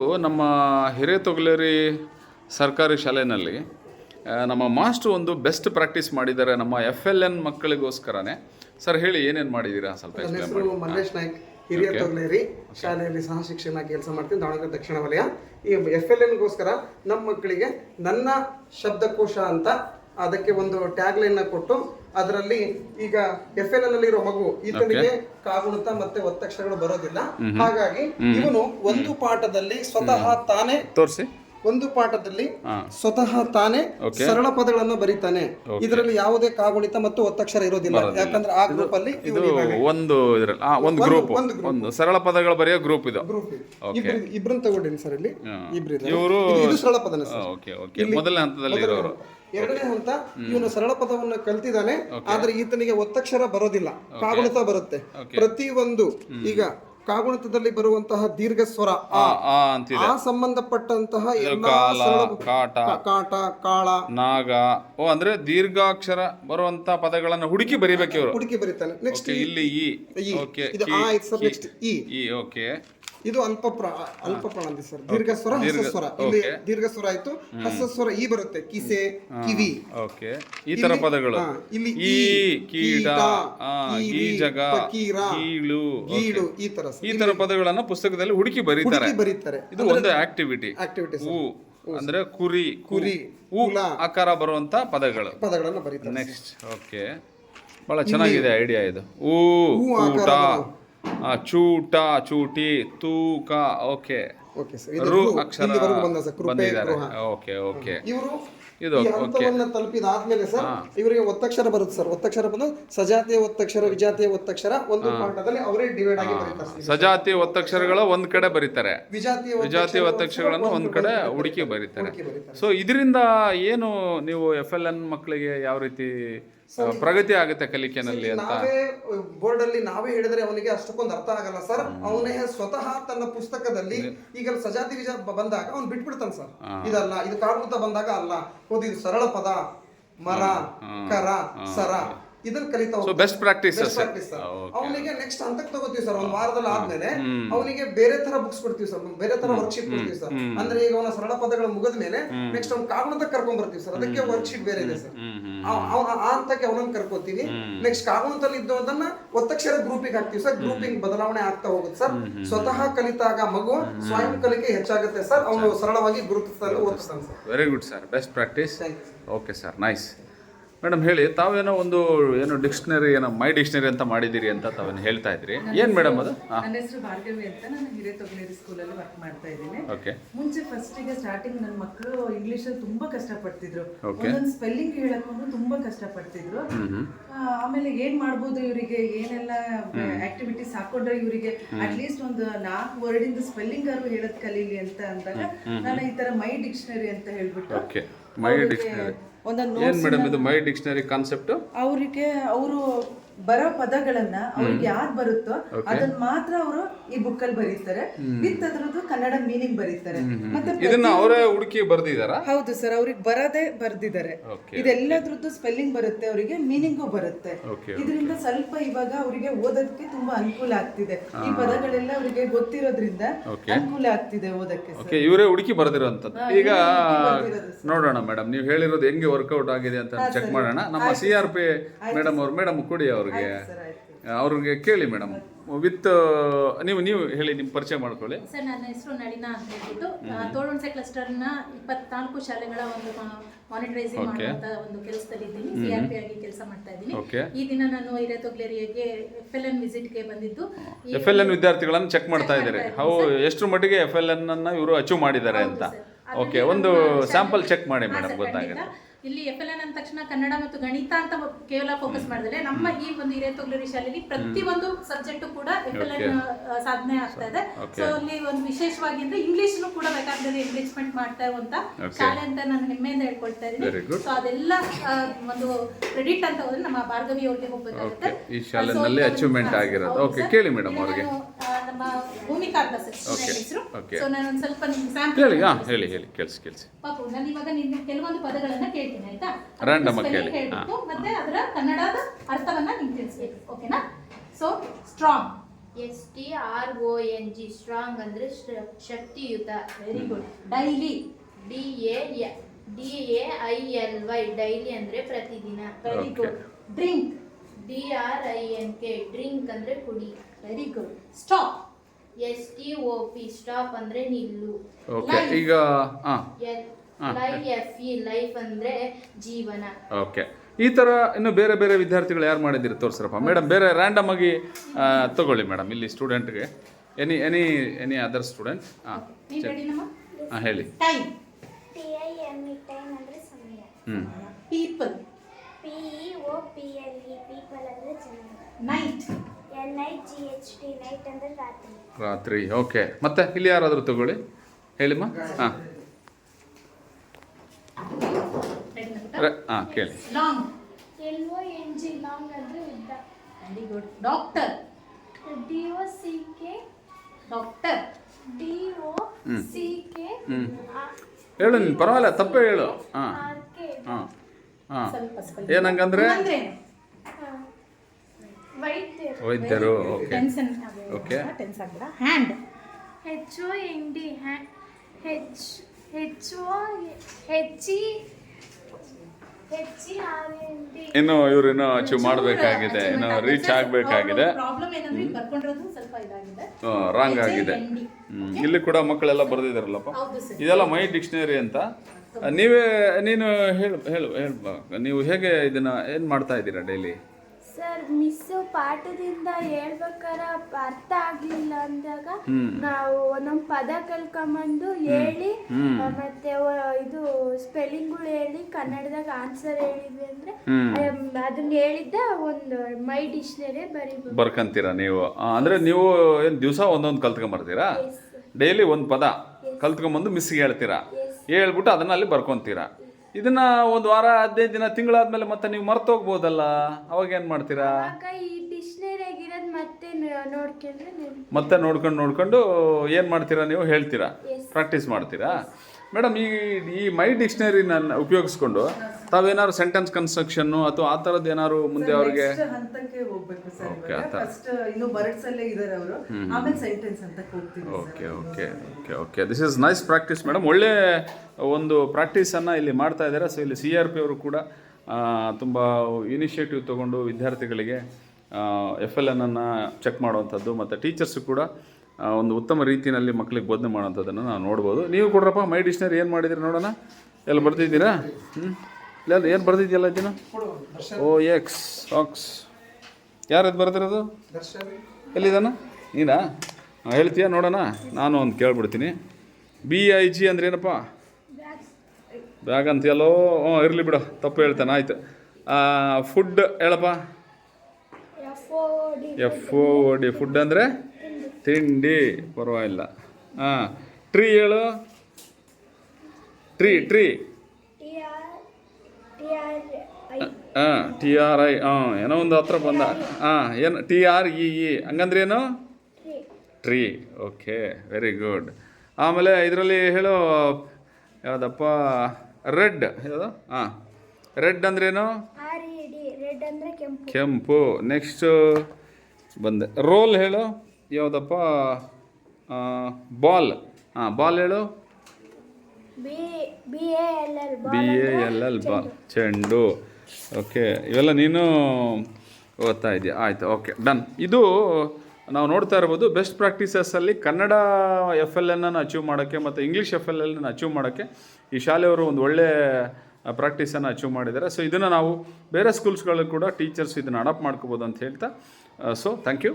ನಮ್ಮ ಹಿರೇತೊಗಲೇರಿ ಸರ್ಕಾರಿ ಶಾಲೆಯಲ್ಲಿ ನಮ್ಮ ಮಾಸ್ಟ್ರು ಒಂದು ಬೆಸ್ಟ್ ಪ್ರಾಕ್ಟೀಸ್ ಮಾಡಿದ್ದಾರೆ ನಮ್ಮ ಎಫ್ ಎಲ್ ಎನ್ ಮಕ್ಕಳಿಗೋಸ್ಕರನೇ. ಸರ್ ಹೇಳಿ ಏನೇನು ಮಾಡಿದ್ದೀರಾ ಸ್ವಲ್ಪ ನನ್ನ ಹೆಸರು ಮಾಡಿ. ಮಲ್ಲೇಶ್ ನಾಯ್ಕ್ ಹಿರಿಯ ತೊಗಲೇರಿ. ಶಾಲೆಯಲ್ಲಿ ಸಹ ಶಿಕ್ಷಣ ಕೆಲಸ ಮಾಡ್ತೀನಿ ದಾವಣಗೆರೆ ದಕ್ಷಿಣ ವಲಯ. ಈ ಎಫ್ ಎಲ್ ಎನ್ಗೋಸ್ಕರ ನಮ್ಮ ಮಕ್ಕಳಿಗೆ ನನ್ನ ಶಬ್ದಕೋಶ ಅಂತ ಅದಕ್ಕೆ ಒಂದು ಟ್ಯಾಗ್ ಲೈನ್ ಕೊಟ್ಟು ಅದರಲ್ಲಿ ಈಗ ಎಫ್ ಎಲ್ ಎನ್ ಅಲ್ಲಿ ಇರೋ ಮಗು ಈತನಿಗೆ ಕಾಗುಣಿತ ಮತ್ತೆ ಒತ್ತಕ್ಷರಗಳು ಬರೋದಿಲ್ಲ. ಹಾಗಾಗಿ ಇವನು ಒಂದು ಪಾಠದಲ್ಲಿ ಸ್ವತಃ ತಾನೇ ತೋರಿಸಿ. ಒಂದು ಪಾಠದಲ್ಲಿ ಸ್ವತಃ ತಾನೇ ಸರಳ ಪದಗಳನ್ನು ಬರೀತಾನೆ. ಇದರಲ್ಲಿ ಯಾವುದೇ ಕಾಗುಣಿತ ಮತ್ತು ಒತ್ತಕ್ಷರ ಇರೋದಿಲ್ಲ. ಯಾಕಂದ್ರೆ ಆ ಗ್ರೂಪ್ ಅಲ್ಲಿ ಇದು ಒಂದು ಒಂದು ಗ್ರೂಪ್. ಒಂದು ಸರಳ ಪದಗಳು ಬರೆಯೋ ಗ್ರೂಪ್ ಇದು. ಇಬ್ರನ್ನ ತಗೊಂಡಿನಿ ಸರ್ ಇಲ್ಲಿ. ಇವರು ಸರಳ ಪದ ಮೊದಲನೇ ಹಂತದಲ್ಲಿ ಇರೋರು. ಎರಡನೇ ಹಂತ ಇವನು ಸರಳ ಪದವನ್ನು ಕಲ್ತಿದ್ದಾನೆ ಆದ್ರೆ ಈತನಿಗೆ ಒತ್ತಕ್ಷರ ಬರೋದಿಲ್ಲ. ಕಾಗುಣಿತ ಬರುತ್ತೆ. ಪ್ರತಿ ಒಂದು ಈಗ ಕಾಗುಣಿತದಲ್ಲಿ ಬರುವಂತಹ ದೀರ್ಘ ಸ್ವರ ಆ ಅಂತಿದೆ. ಆ ಸಂಬಂಧಪಟ್ಟಂತಹ ಎಲ್ಲಾ ಕಾಲ ಸರಳ ಕಾಟ. ಕಾಟ ಕಾಳ. ನಾಗ. ಓ ಅಂದ್ರೆ ದೀರ್ಘಾಕ್ಷರ ಬರುವಂತ ಪದಗಳನ್ನು ಹುಡುಕಿ ಬರೀಬೇಕು ಇವರು. ಹುಡುಕಿ ಬರೀತಾನೆ. ನೆಕ್ಸ್ಟ್ ಇಲ್ಲಿ ಈ. ಈ. ಓಕೆ ಇದು ಆ ನೆಕ್ಸ್ಟ್ ಈ. ಈ ಓಕೆ ಇದು ಅಲ್ಪ ಪ್ರ ಅಲ್ಪ ಪ್ರಾಣಿ ಸರ್. ದೀರ್ಘ ಸ್ವರ ಹಸ ಸ್ವರ ಇಲ್ಲಿ ದೀರ್ಘ ಸ್ವರ ಆಯ್ತು. ಹಸ ಸ್ವರ ಈ ಬರುತ್ತೆ. ಕಿಸೆ ಕಿವಿ. ಓಕೆ. ಈ ತರ ಪದಗಳು. ಇಲ್ಲಿ ಈ ಕೀಟ ಕೀರಿ, ಗೀಜಗ ಫಕೀರ, ಗೀಳು ಗೀಳು ಈ ತರ ಈ ತರ ಪದಗಳನ್ನ ಪುಸ್ತಕದಲ್ಲಿ ಹುಡುಕಿ ಬರೀತಾರೆ. ಬರೀತಾರೆ. ಇದು ಒಂದು ಆಕ್ಟಿವಿಟಿ ಆಕ್ಟಿವಿಟಿ ಹೂ ಅಂದ್ರೆ ಕುರಿ ಕುರಿ ಹೂ ಆಕಾರ ಬರುವಂತ ಪದಗಳು. ಪದಗಳನ್ನು ಬರೀತಾರೆ ನೆಕ್ಸ್ಟ್ ಓಕೆ. ಬಹಳ ಚೆನ್ನಾಗಿದೆ ಐಡಿಯಾ ಇದು. ಊ ಊಟ. ಚೂಟ ಚೂಟಿ ತೂಕ ಓಕೆ. ಓಕೆ ಸರ್ ರು ಅಕ್ಷರ ಇಲ್ಲಿವರೆಗೂ ಬಂದ ಸರ್ ಕೃಪೆ ಬಂದಿದ್ದಾರೆ. ಗೃಹ ಓಕೆ ಓಕೆ. ಇವರು ಇದು ಈ ಹಂತವನ್ನ ತಲುಪಿದಾದ್ಮೇಲೆ ಸರ್ ಇವರಿಗೆ ಒತ್ತಕ್ಷರ ಬರುತ್ತೆ ಸರ್. ಒತ್ತಕ್ಷರ ಬಂದು ಸಜಾತಿಯ ಒತ್ತಕ್ಷರ ವಿಜಾತಿಯ ಒತ್ತಕ್ಷರ ಒಂದು ಪಾಠದಲ್ಲಿ ಅವರೇ ಡಿವೈಡ್ ಆಗಿ ಬರೀತಾರೆ ಸರ್. ಸಜಾತಿ ಒತ್ತಕ್ಷರಗಳ ಒಂದ್ ಕಡೆ ಬರೀತಾರೆ. ವಿಜಾತಿಯ ವಿಜಾತಿ ಒತ್ತಕ್ಷರಗಳನ್ನು ಒಂದ್ ಕಡೆ ಹುಡುಕಿ ಬರೀತಾರೆ. ಸೊ ಇದರಿಂದ ಏನು ನೀವು ಎಫ್ ಎಲ್ ಎನ್ ಮಕ್ಕಳಿಗೆ ಯಾವ ರೀತಿ ಆ, ಪ್ರಗತಿ ಆಗುತ್ತೆ ಕಲಿಕೆನಲ್ಲಿ ಅಂತ? ನಾವೇ ಬೋರ್ಡ್ ಅಲ್ಲಿ ನಾವೇ ಹೇಳಿದ್ರೆ ಅವನಿಗೆ ಅಷ್ಟಕ್ಕೊಂದು ಅರ್ಥ ಆಗಲ್ಲ ಸರ್. ಅವನೇ ಸ್ವತಃ ತನ್ನ ಪುಸ್ತಕದಲ್ಲಿ ಈಗ ಸಜಾತಿ ವಿಜ ಬಂದಾಗ ಅವ್ನು ಬಿಟ್ಬಿಡ್ತಾನೆ ಸರ್. ಇದಲ್ಲ ಇದು ಕಾರಣತ ಬಂದಾಗ ಅಲ್ಲ. ಹೌದು ಇದು ಸರಳ ಪದ. ಮರ ಕರ ಸರ. ಇದನ್ನ ಕಲಿತಾ ಸೊ ಬೆಸ್ಟ್ ಪ್ರಾಕ್ಟೀಸಸ್ ಅವನಿಗೆ ನೆಕ್ಸ್ಟ್ ಹಂತಕ್ಕೆ ತಗೋತೀವಿ ಸರ್ ಒಂದು ವಾರದಲ್ಲಿ ಆದ್ಮೇಲೆ ಅವನಿಗೆ ಬೇರೆ ತರ ಬುಕ್ಸ್ ಕೊಡ್ತೀವಿ ಸರ್ ಬೇರೆ ತರ ವರ್ಕ್ಶೀಟ್ ಕೊಡ್ತೀವಿ ಸರ್. ಅಂದ್ರೆ ಈಗ ಅವನ ಸರಳ ಪದಗಳು ಮುಗಿದ ಮೇಲೆ ನೆಕ್ಸ್ಟ್ ಅವ್ನ ಕಾಗುಣದ ಕರ್ಕೊಂಡ್ ಬರ್ತೀವಿ ಸರ್ ಅದಕ್ಕೆ ವರ್ಕ್ಶೀಟ್ ಬೇರೆ ಇದೆ ಸರ್. ಅವ ಆ ಹಂತಕ್ಕೆ ಅವನನ್ನ ಕರ್ಕೋತೀವಿ ನೆಕ್ಸ್ಟ್ ಕಾಗುಣತಲ್ಲಿ ಇದ್ದೋದನ್ನ ಒತ್ತಕ್ಷರ ಗ್ರೂಪಿಗೆ ಹಾಕ್ತಿವಿ ಸರ್. ಗ್ರೂಪಿಂಗ್ ಬದಲಾವಣೆ ಆಗ್ತಾ ಹೋಗುತ್ತೆ ಸರ್. ಸ್ವತಃ ಕಲಿತಾಗ ಮಗು ಸ್ವಯಂ ಕಲಿಕೆ ಹೆಚ್ಚಾಗುತ್ತೆ ಸರ್. ಅವನು ಸರಳವಾಗಿ ಗುರುತಿಸ್ತಾನೆ ಓದಿಸ್ತಾನೆ sir. Very good sir best practice okay sir nice madam ಹೇಳಿ ತಾವೇನೋ ಒಂದು ಏನು ಡಿಕ್ಷನರಿ ಏನೋ ಮೈ ಡಿಕ್ಷನರಿ ಅಂತ ಮಾಡಿದ್ದೀರಿ ಅಂತ ತಾವೇನು ಹೇಳ್ತಾ ಇದ್ರಿ? ಏನ್ ಮೇಡಮ್ ಅದು? ನನ್ನ ಹೆಸರು ಭಾರ್ಗವಿ ಅಂತ ನಾನು ಹಿರೇತೊಗಲೇರಿ ಸ್ಕೂಲಲ್ಲಿ ವರ್ಕ್ ಮಾಡ್ತಾ ಇದ್ದೀನಿ. ಓಕೆ. ಮುಂಚೆ ಫಸ್ಟಿಗೆ ಸ್ಟಾರ್ಟಿಂಗ್ ನನ್ನ ಮಕ್ಕಳು ಇಂಗ್ಲೀಷಲ್ಲಿ ತುಂಬಾ ಕಷ್ಟ ಪಡ್ತಿದ್ರು ಒಂದೊಂದು ಸ್ಪೆಲ್ಲಿಂಗ್ ಹೇಳಕ್ಕೊಂಡು ತುಂಬಾ ಕಷ್ಟಪಡ್ತಿದ್ರು. ಪಡ್ತಿದ್ರು ಆಮೇಲೆ ಏನ್ ಮಾಡ್ಬೋದು ಇವರಿಗೆ? ಏನೆಲ್ಲ ಆಕ್ಟಿವಿಟೀಸ್ ಹಾಕೊಂಡ್ರೆ ಇವರಿಗೆ? ಅಟ್ಲೀಸ್ಟ್ ಒಂದು ನಾಲ್ಕು ವರ್ಡಿಂದ ಸ್ಪೆಲ್ಲಿಂಗ್ ಆದ್ರೂ ಹೇಳದ್ ಕಲೀಲಿ ಅಂತ ಅಂದಾಗ ನಾನು ಈ ತರ ಮೈ ಡಿಕ್ಷನರಿ ಅಂತ ಹೇಳ್ಬಿಟ್ಟು ಓಕೆ. ಮೈ ಡಿಕ್ಷನರಿ. ಒಂದೊಂದು ಏನು ಮೇಡಮ್ ಇದು ಮೈ ಡಿಕ್ಷನರಿ ಕಾನ್ಸೆಪ್ಟು ಅವರಿಗೆ ಅವರು ಬರೋ ಪದಗಳನ್ನ ಅವ್ರಿಗೆ ಯಾವ್ದು ಬರುತ್ತೋ ಅದನ್ನ ಮಾತ್ರ ಅವರು ಈ ಬುಕ್ ಅಲ್ಲಿ ಬರೀತಾರೆ. ವಿತ್ ಅದ್ರದ್ದು ಕನ್ನಡ ಮೀನಿಂಗ್ ಬರೀತಾರೆ. ಮತ್ತೆ ಇದನ್ನ ಅವರೇ ಹುಡುಕಿ ಬರ್ದಿದಾರ? ಹೌದು ಸರ್ ಅವ್ರಿಗೆ ಬರದೇ ಬರ್ದಿದ್ದಾರೆ. ಇದೆಲ್ಲದ್ರದ್ದು ಸ್ಪೆಲ್ಲಿಂಗ್ ಬರುತ್ತೆ ಅವರಿಗೆ ಮೀನಿಂಗು ಬರುತ್ತೆ. ಇದರಿಂದ ಸ್ವಲ್ಪ ಇವಾಗ ಅವರಿಗೆ ಓದೋದಕ್ಕೆ ತುಂಬಾ ಅನುಕೂಲ ಆಗ್ತಿದೆ. ಈ ಪದಗಳೆಲ್ಲ ಅವರಿಗೆ ಗೊತ್ತಿರೋದ್ರಿಂದ ಅನುಕೂಲ ಆಗ್ತಿದೆ ಓದಕ್ಕೆ ಓಕೆ ಇವರೇ ಹುಡುಕಿ ಬರ್ದಿರೋಂಥದ್ದು. ಈಗ ನೋಡೋಣ ಮೇಡಮ್ ನೀವು ಹೇಳಿರೋದು ಹೆಂಗೆ ವರ್ಕೌಟ್ ಆಗಿದೆ ಅಂತ ಚೆಕ್ ಮಾಡೋಣ. ನಮ್ಮ ಸಿ ಆರ್ ಪಿ ಮೇಡಮ್ ಅವ್ರು ಮೇಡಮ್ ಕೊಡಿ ಅವ್ರಿಗೆ. ಆಯ್ತು ಅವ್ರಿಗೆ ಕೇಳಿ ಮೇಡಮ್. ವಿತ್ ನೀವು ನೀವು ಹೇಳಿ ನಿಮ್ಮ ಪರಿಚಯ ಮಾಡ್ಕೊಳ್ಳಿ. ಸರ್ ನನ್ನ ಹೆಸರು ನಳಿನಾ ಅಂತ ಹೇಳ್ಬಿಟ್ಟು ತೋಳುಣಸೆ ಕ್ಲಸ್ಟರ್ನ ಇಪ್ಪತ್ನಾಲ್ಕು ಶಾಲೆಗಳ ಒಂದು ಮಾನಿಟರೈಸಿಂಗ್ ಮಾಡುವಂತ ಒಂದು ಕೆಲಸದಲ್ಲಿ ಇದ್ದೀನಿ. ಸಿ ಆರ್ ಪಿ ಆಗಿ ಕೆಲಸ ಮಾಡ್ತಾ ಇದ್ದೀನಿ. ಈ ದಿನ ನಾನು ಹಿರೇತೊಗ್ಲೇರಿಯಾಗೆ ಎಫ್ ಎಲ್ ಎನ್ ವಿಸಿಟ್ಗೆ ಬಂದಿದ್ದು. ಎಫ್ ಎಲ್ ಎನ್ ವಿದ್ಯಾರ್ಥಿಗಳನ್ನು ಚೆಕ್ ಮಾಡ್ತಾ ಇದ್ದಾರೆ. ಅವು ಎಷ್ಟು ಮಟ್ಟಿಗೆ ಎಫ್ ಎಲ್ ಎನ್ ಅನ್ನ ಇವರು ಅಚೀವ್ ಮಾಡಿದ್ದಾರೆ ಅಂತ. ಓಕೆ ಒಂದು ಸ್ಯಾಂಪಲ್ ಚೆಕ್ ಮಾಡಿ ಮೇಡಮ್ ಗೊತ್ತಾಗುತ್ತೆ. ಇಲ್ಲಿ ಎಫ್ ಎಲ್ ಎನ್ ಅಂದ ತಕ್ಷಣ ಕನ್ನಡ ಮತ್ತು ಗಣಿತ ಅಂತ ಕೇವಲ ಫೋಕಸ್ ಮಾಡಿದ್ರೆ ನಮ್ಮ ಈ ಒಂದು ಹಿರೇತೊಗ್ಲೇರಿ ಶಾಲೆಯಲ್ಲಿ ಪ್ರತಿಯೊಂದು ಸಬ್ಜೆಕ್ಟ್ ಕೂಡ ಎಫ್ ಎಲ್ ಎನ್ ಸಾಧನೆ ಆಗ್ತಾ ಇದೆ. ಸೊ ಅಲ್ಲಿ ಒಂದು ವಿಶೇಷವಾಗಿ ಅಂದ್ರೆ ಇಂಗ್ಲಿಷ್ ಕೂಡ ಬೇಕಾಗ್ತದೆ ಎಂಗೇಜ್ಮೆಂಟ್ ಮಾಡ್ತಾ ಇರುವಂತ ಶಾಲೆ ಅಂತ ನಾನು ಹೆಮ್ಮೆಯಿಂದ ಹೇಳ್ಕೊಳ್ತಾ ಇದ್ದೀನಿ. ಸೊ ಅದೆಲ್ಲ ಒಂದು ಕ್ರೆಡಿಟ್ ಅಂತ ಹೋದ್ರೆ ನಮ್ಮ ಭಾರ್ಗವಿ ಅವ್ರಿಗೆ ಹೋಗ್ಬೇಕಾಗುತ್ತೆ. ಈ ಶಾಲೆನಲ್ಲಿ ಅಚೀವ್ಮೆಂಟ್ ಆಗಿರೋದು. ಓಕೆ ಕೇಳಿ ಮೇಡಮ್ ಅವರಿಗೆ. ನಮ್ಮ ಭೂಮಿಕಾ ಅಂತ ಸರ್ ನನ್ನ ಹೆಸರು. Okay. ಸೊ ನಾನು ಒಂದು ಸ್ವಲ್ಪ ನಿಮ್ಗೆ ಕೇಳಿ ಸ್ಯಾಂಪಲ್ ಹಾಂ ಹೇಳಿ ಹೇಳಿ ಕೇಳಿಸಿ ಕೇಳಿಸಿ. ಪಾಪು ನಾನು ಇವಾಗ ನಿಮ್ಗೆ ಕೆಲವೊಂದು ಪದಗಳನ್ನ ಕೇಳ್ತೀನಿ ಆಯ್ತಾ? Random ಆಗಿ Spelling ಕೇಳಿ. ಹೇಳ್ಬಿಟ್ಟು ಮತ್ತೆ ಅದರ ಕನ್ನಡದ ಅರ್ಥವನ್ನ ನಿಮ್ಗೆ ತಿಳಿಸ್ಬೇಕು ಓಕೆನಾ so strong S T R O N G strong ಅಂದ್ರೆ ಶ- ಶಕ್ತಿಯುತ. Very good daily D A D A I L Y daily ಅಂದ್ರೆ ಪ್ರತಿದಿನ. Very Okay. Good drink D R I N K drink ಅಂದ್ರೆ ಕುಡಿ. Very good stop S T O P stop ಅಂದ್ರೆ ನಿಲ್ಲು. Okay ಈಗ ಹಾಂ ಹಾ. ಲೈಫ್ ಎಫ್ ಇ ಲೈಫ್ ಅಂದ್ರೆ ಜೀವನ. ಓಕೆ ಈ ಥರ ಇನ್ನು ಬೇರೆ ಬೇರೆ ವಿದ್ಯಾರ್ಥಿಗಳು ಯಾರು ಮಾಡಿದ್ದೀರಿ? ತೋರಿಸ್ರಪ್ಪ. ಮೇಡಮ್ ಬೇರೆ ರ್ಯಾಂಡಮ್ ಆಗಿ ಆ, ತಗೊಳ್ಳಿ ಮೇಡಮ್ ಇಲ್ಲಿ ಸ್ಟೂಡೆಂಟ್ಗೆ any any any other student ಹಾಂ ನೀನ್ ಹಾಂ ಹೇಳಿ. Time T I M E time ಅಂದರೆ ಸಮಯ. ಹ್ಞೂ people P E O P L E people ಅಂದರೆ ಜನರು night N I G H T night ಅಂದರೆ ರಾತ್ರಿ. ರಾತ್ರಿ ಓಕೆ ಮತ್ತೆ ಇಲ್ಲಿ ಯಾರಾದರೂ ತಗೊಳ್ಳಿ? ಹೇಳಿಮ್ಮ ಹಾಂ. ಹಾಂ ಕೇಳಿ. Long L O N G long ಅಂದರೆ ಉದ್ದ. Very good doctor D O C K doctor D O C K ಹ್ಞೂ ಹೇಳು ನೀನು ಪರವಾಗಿಲ್ಲ ತಪ್ಪೇ ಹೇಳು. ಹಾಂ. ಹಾಂ. ಹಾಂ. ಸ್ವಲ್ಪ ಸ್ವಲ್ಪ ಏನಂಗಂದ್ರೆ ವೈದ್ಯರು tension okay. Tense ಆಗ್ಬೇಡ. Hand H O N D H H O E ಇನ್ನು ಇವ್ರು ಇನ್ನೂ ಅಚೀವ್ ಮಾಡಬೇಕಾಗಿದೆ. ಇನ್ನು ರೀಚ್ ಆಗಬೇಕಾಗಿದೆ. ಪ್ರಾಬ್ಲಮ್ ಏನಂದ್ರೆ ಇಲ್ಲಿ ಬರ್ಕೊಂಡಿರೋದು ಸ್ವಲ್ಪ ಇದಾಗಿದೆ. ರಾಂಗ್ ಆಗಿದೆ. ಇಲ್ಲಿ ಕೂಡ ಮಕ್ಕಳೆಲ್ಲ ಬರೆದಿದ್ದಾರಲ್ಲಪ್ಪ? ಇದೆಲ್ಲ ಮೈ ಡಿಕ್ಷನರಿ ಅಂತ? ನೀವೇ ನೀನು ಹೇಳು ಹೇಳು ಹೇಳು. ಬಾ. ನೀವು ಹೇಗೆ ಇದನ್ನ ಏನು ಮಾಡ್ತಾ ಇದ್ದೀರಾ ಡೈಲಿ ಮಿಸ್ಸು ಪಾಠದಿಂದ ಹೇಳ್ಬೇಕಾರ ಅರ್ಥ ಆಗ್ಲಿಲ್ಲ ಅಂದಾಗ ನಾವು ಒಂದೊಂದ್ ಪದ ಕಲ್ಕೊಂಬಂದು ಹೇಳಿ ಮತ್ತೆ ಇದು ಸ್ಪೆಲ್ಲಿಂಗ್ಗಳು ಹೇಳಿ ಕನ್ನಡದಾಗ ಆನ್ಸರ್ ಹೇಳಿದ್ವಿ ಅಂದ್ರೆ ಅದನ್ನ ಹೇಳಿದ್ದ ಒಂದು ಮೈ ಡಿಕ್ಷನರಿ ಬರಿ ಬರ್ಕಂತೀರಾ ನೀವು? ಅಂದ್ರೆ ನೀವು ಏನು ದಿವಸ ಒಂದೊಂದು ಕಲ್ತ್ಕೊಂಬರ್ತೀರಾ? ಡೈಲಿ ಒಂದು ಪದ ಕಲ್ತ್ಕೊಂಬಂದು ಮಿಸ್ಸಿಗೆ ಹೇಳ್ತೀರಾ? ಹೇಳ್ಬಿಟ್ಟು ಅದನ್ನ ಅಲ್ಲಿ ಬರ್ಕೊಂತೀರಾ? ಇದನ್ನ ಒಂದು ವಾರ ಹದಿನೈದು ದಿನ ತಿಂಗಳಾದ್ಮೇಲೆ ಮತ್ತೆ ನೀವು ಮರ್ತೋಗ್ಬೋದಲ್ಲ ಅವಾಗ ಏನ್ ಮಾಡ್ತೀರಾ? ಆಗ ಈ ಡಿಕ್ಷನರಿ ಆಗಿರೋದು ಮತ್ತೆ ನ- ನೋಡ್ಕೊಂಡ್ರೆ ನೆನ್ಪು. ಮತ್ತೆ ನೋಡ್ಕೊಂಡು ನೋಡ್ಕೊಂಡು ಏನು ಮಾಡ್ತೀರಾ ನೀವು ಹೇಳ್ತೀರಾ? ಪ್ರಾಕ್ಟೀಸ್ ಮಾಡ್ತೀರಾ? ಮೇಡಮ್ ಈ ಈ ಮೈ ಡಿಕ್ಷನರಿನ ಉಪಯೋಗಿಸ್ಕೊಂಡು ತಾವೇನಾದ್ರು ಸೆಂಟೆನ್ಸ್ ಕನ್ಸ್ಟ್ರಕ್ಷನ್ನು ಅಥವಾ ಆ ಥರದ್ದು ಏನಾದ್ರು ಮುಂದೆ ಅವ್ರಿಗೆ Next ಹಂತಕ್ಕೆ ಹೋಗ್ಬೇಕು ಸರ್ Okay, ಇವಾಗ. ಥರ. ಫಸ್ಟ್ ಇನ್ನು ವರ್ಡ್ಸ್ ಅಲ್ಲೇ ಇದಾರೆ ಅವರು. ಆಮೇಲೆ ಸೆಂಟೆನ್ಸ್ ಹಂತಕ್ಕೆ ಹೋಗ್ತೀವಿ okay okay okay okay this is nice practice madam ಒಳ್ಳೆ ಒಂದು ಪ್ರಾಕ್ಟೀಸನ್ನು ಇಲ್ಲಿ ಮಾಡ್ತಾ ಇದ್ದಾರೆ ಸೊ ಇಲ್ಲಿ ಸಿ ಆರ್ ಪಿ ಅವರು ಕೂಡ ತುಂಬ ಇನಿಷಿಯೇಟಿವ್ ತಗೊಂಡು ವಿದ್ಯಾರ್ಥಿಗಳಿಗೆ ಎಫ್ ಎಲ್ ಎನ್ನನ್ನು ಚೆಕ್ ಮಾಡುವಂಥದ್ದು ಮತ್ತು ಟೀಚರ್ಸ್ ಕೂಡ ಆ, ಒಂದು ಉತ್ತಮ ರೀತಿಯಲ್ಲಿ ಮಕ್ಕಳಿಗೆ ಬೋಧನೆ ಮಾಡುವಂಥದ್ದನ್ನು ನಾವು ನೋಡ್ಬೋದು. ನೀವು ಕೊಡ್ರಪ್ಪ ಮೈ ಡಿಕ್ಷನರಿ ಏನು ಮಾಡಿದಿರಿ ನೋಡೋಣ? ಎಲ್ಲ ಬರ್ತಿದ್ದೀರಾ ಹ್ಞೂ ಇಲ್ಲ ಏನು ಬರ್ತಿದ್ಯಲ್ಲ ಇದನ್ನು ಓ ಎಕ್ಸ್ ಆಕ್ಸ್ ಯಾರದು ದರ್ಶನ್ ಎಲ್ಲಿದಾನ ನೀನಾ? ಹೇಳ್ತೀಯಾ? ನೋಡೋಣ. ನಾನು ಒಂದು ಕೇಳ್ಬಿಡ್ತೀನಿ. ಬಿ ಐ ಜಿ ಅಂದ್ರೆ ಏನಪ್ಪ? ಬ್ಯಾಗ್ ಅಂತೀಯಲ್ಲೋ ಹ್ಞೂ, ಇರಲಿ ಬಿಡು. ತಪ್ಪು ಹೇಳ್ತಾನೆ, ಆಯಿತು. ಫುಡ್ ಹೇಳಪ್ಪ. ಎಫ್ ಓ ಡಿ ಫುಡ್ ಅಂದರೆ ತಿಂಡಿ. ಪರವಾಗಿಲ್ಲ. ಹಾಂ ಟ್ರೀ ಹೇಳು. ಟ್ರೀ ಟ್ರೀ ಹಾಂ ಟಿ ಆರ್ ಐ ಹಾಂ ಏನೋ ಒಂದು ಹತ್ರ ಬಂದ. ಹಾಂ ಏನು ಟಿ ಆರ್ ಇ ಇ ಹಂಗಂದ್ರೆ ಏನು ಟ್ರೀ ಓಕೆ ವೆರಿ ಗುಡ್ ಆಮೇಲೆ ಇದರಲ್ಲಿ ಹೇಳು ಯಾವುದಪ್ಪ ರೆಡ್ ಯಾವುದು? ಹಾಂ ರೆಡ್ ಅಂದ್ರೇನು? ಕೆಂಪು. ಕೆಂಪು. ನೆಕ್ಸ್ಟು ಬಂದೆ. ರೋಲ್ ಹೇಳು. ಯಾವುದಪ್ಪ ಬಾಲ್ ಹಾಂ ಬಾಲ್ ಹೇಳು. ಬಿ ಎ ಎಲ್ ಎಲ್ ಬಾ ಚೆಂಡು. ಓಕೆ, ಇವೆಲ್ಲ ನೀನು ಓದ್ತಾ ಇದೆಯಾ. ಆಯಿತು, ಓಕೆ, ಡನ್. ಇದು ನಾವು ನೋಡ್ತಾ ಇರ್ಬೋದು ಬೆಸ್ಟ್ ಪ್ರಾಕ್ಟೀಸಸ್ಸಲ್ಲಿ ಕನ್ನಡ ಎಫ್ ಎಲ್ ಎನ್ನ ಅಚೀವ್ ಮಾಡೋಕ್ಕೆ ಮತ್ತು ಇಂಗ್ಲೀಷ್ ಎಫ್ ಎಲ್ ಎಲ್ನ ಅಚೀವ್ ಮಾಡೋಕ್ಕೆ ಈ ಶಾಲೆಯವರು ಒಂದು ಒಳ್ಳೆ ಪ್ರಾಕ್ಟೀಸನ್ನು ಅಚೀವ್ ಮಾಡಿದ್ದಾರೆ. ಸೊ ಇದನ್ನು ನಾವು ಬೇರೆ ಸ್ಕೂಲ್ಸ್ಗಳಲ್ಲಿ ಕೂಡ ಟೀಚರ್ಸ್ ಇದನ್ನು ಅಡಾಪ್ಟ್ ಮಾಡ್ಕೋಬೋದು ಅಂತ ಹೇಳ್ತಾ ಸೊ ಥ್ಯಾಂಕ್ ಯು